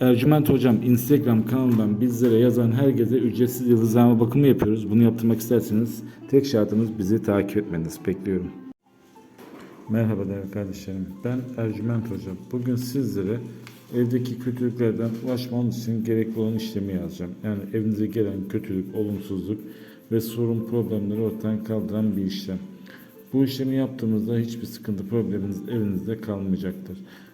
Ercüment Hocam Instagram kanalından bizlere yazan herkese ücretsiz yıldızlama bakımı yapıyoruz. Bunu yaptırmak isterseniz tek şartımız bizi takip etmeniz. Bekliyorum. Merhaba değerli kardeşlerim. Ben Ercüment Hocam. Bugün sizlere evdeki kötülüklerden ulaşmanız için gerekli olan işlemi yazacağım. Yani evinize gelen kötülük, olumsuzluk ve sorun problemleri ortadan kaldıran bir işlem. Bu işlemi yaptığımızda hiçbir sıkıntı probleminiz evinizde kalmayacaktır.